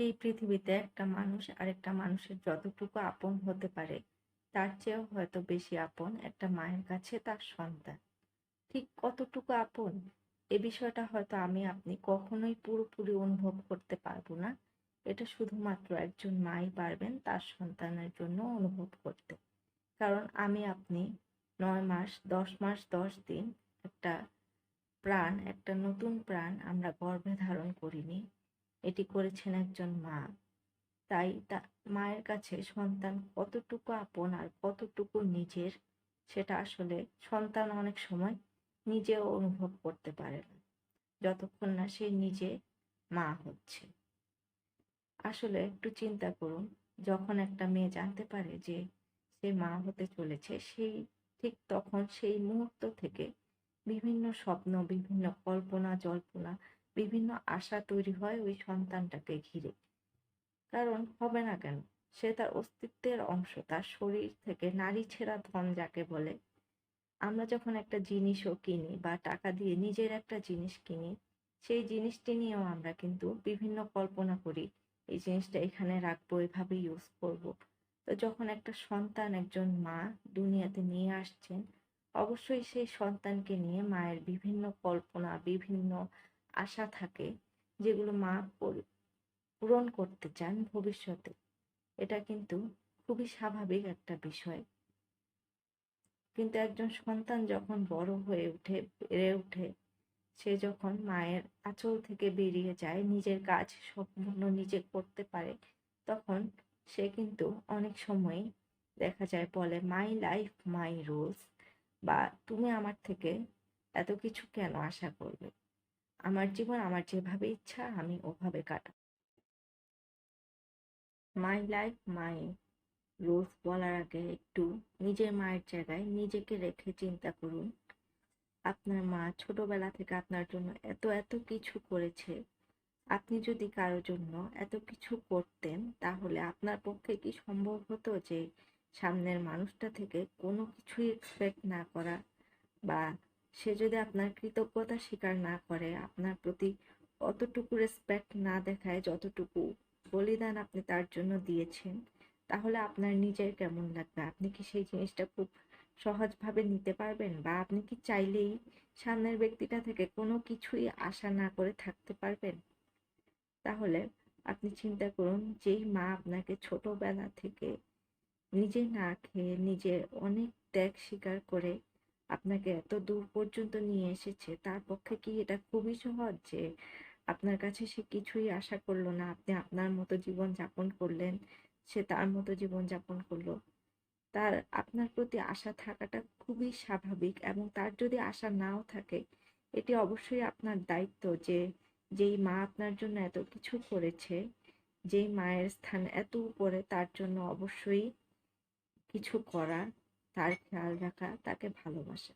এই পৃথিবীতে একটা মানুষ আরেকটা মানুষের যতটুকু আপন হতে পারে, তার চেয়েও হয়তো বেশি আপন একটা মায়ের কাছে তার সন্তান। ঠিক কতটুকু আপন? এ বিষয়টা হয়তো আমি, আপনি কখনোই পুরোপুরি অনুভব করতে পারব না। এটা শুধুমাত্র একজন মাই পারবেন তার সন্তানের জন্য অনুভব করতে। কারণ আমি, আপনি নয় মাস, দশ মাস, দশ দিন একটা প্রাণ, একটা নতুন প্রাণ আমরা গর্ভে ধারণ করিনি। এটি করেছেন একজন মা। তাই তা মায়ের কাছে সন্তান কতটুকু আপন আর কতটুকু নিজের, সেটা আসলে সন্তান অনেক সময় নিজেও অনুভব করতে পারে না, যতক্ষণ না সে নিজে মা হচ্ছে। আসলে একটু চিন্তা করুন, যখন একটা মেয়ে জানতে পারে যে সে মা হতে চলেছে, সেই ঠিক তখন সেই মুহূর্ত থেকে বিভিন্ন স্বপ্ন, বিভিন্ন কল্পনা, জল্পনা বিভিন্ন আশা তৈরি হয় ওই সন্তানটাকে ঘিরে কারণ হবে না কেন সে তার অস্তিত্বের অংশ, তার শরীর থেকে নারী ছেঁড়া ধন যাকে বলে, আমরা যখন একটা জিনিসও কিনি বা টাকা দিয়ে নিজের একটা জিনিস কিনি, সেই জিনিসটি নিয়েও আমরা কিন্তু বিভিন্ন কল্পনা করি, এই জিনিসটা এখানে রাখব, এভাবে ইউজ করব। তো যখন একটা সন্তান, একজন মা দুনিয়াতে নিয়ে আসছেন, অবশ্যই সেই সন্তানকে নিয়ে মায়ের বিভিন্ন কল্পনা, বিভিন্ন আশা থাকে যেগুলো মা পূরণ করতে চান ভবিষ্যতে। এটা কিন্তু খুবই স্বাভাবিক একটা বিষয়। কিন্তু একজন সন্তান যখন বড় হয়ে উঠে, বেড়ে উঠে, সে যখন মায়ের আঁচল থেকে বেরিয়ে যায়, নিজের কাজ সম্পূর্ণ নিজে করতে পারে, তখন সে কিন্তু অনেক সময় দেখা যায় বলে মাই লাইফ মাই রুলস বা, তুমি আমার থেকে এত কিছু কেন আশা করবে? আমার জীবন আমার যেভাবে ইচ্ছা, আমি ওভাবে কাটা মাই লাইফ মাই রুলস বলার আগে একটু নিজের মায়ের জায়গায় নিজেকে রেখে চিন্তা করুন। আপনার মা ছোটবেলা থেকে আপনার জন্য এত এত কিছু করেছে। আপনি যদি কারোর জন্য এত কিছু করতেন, তাহলে আপনার পক্ষে কি সম্ভব হতো যে সামনের মানুষটা থেকে কোনো কিছুই এক্সপেক্ট না করা বা সে যদি আপনার কৃতজ্ঞতা স্বীকার না করে, আপনার প্রতি অতটুকু রেসপেক্ট না দেখায়, যতটুকু বলিদান আপনি তার জন্য দিয়েছেন, তাহলে আপনার নিজের কেমন লাগবে? আপনি কি সেই জিনিসটা খুব সহজভাবে নিতে পারবেন? বা আপনি কি চাইলেই সামনের ব্যক্তিটা থেকে কোনো কিছুই আশা না করে থাকতে পারবেন? তাহলে আপনি চিন্তা করুন, যেই মা আপনাকে ছোটবেলা থেকে নিজে না খেয়ে নিজে অনেক ত্যাগ স্বীকার করে আপনাকে এত দূর পর্যন্ত নিয়ে এসেছে, তার পক্ষে কি এটা খুবই সহজ যে আপনার কাছে সে কিছুই আশা করল না? আপনি আপনার মতো জীবন যাপন করলেন, সে তার মতো জীবন যাপন করল। তার, আপনার প্রতি আশা থাকাটা খুবই স্বাভাবিক এবং তার যদি আশা নাও থাকে, এটি অবশ্যই আপনার দায়িত্ব যে যেই মা আপনার জন্য এত কিছু করেছে, যেই মায়ের স্থান এত উপরে তার জন্য অবশ্যই কিছু করা। তার খেয়াল রাখা তাকে ভালোবাসা।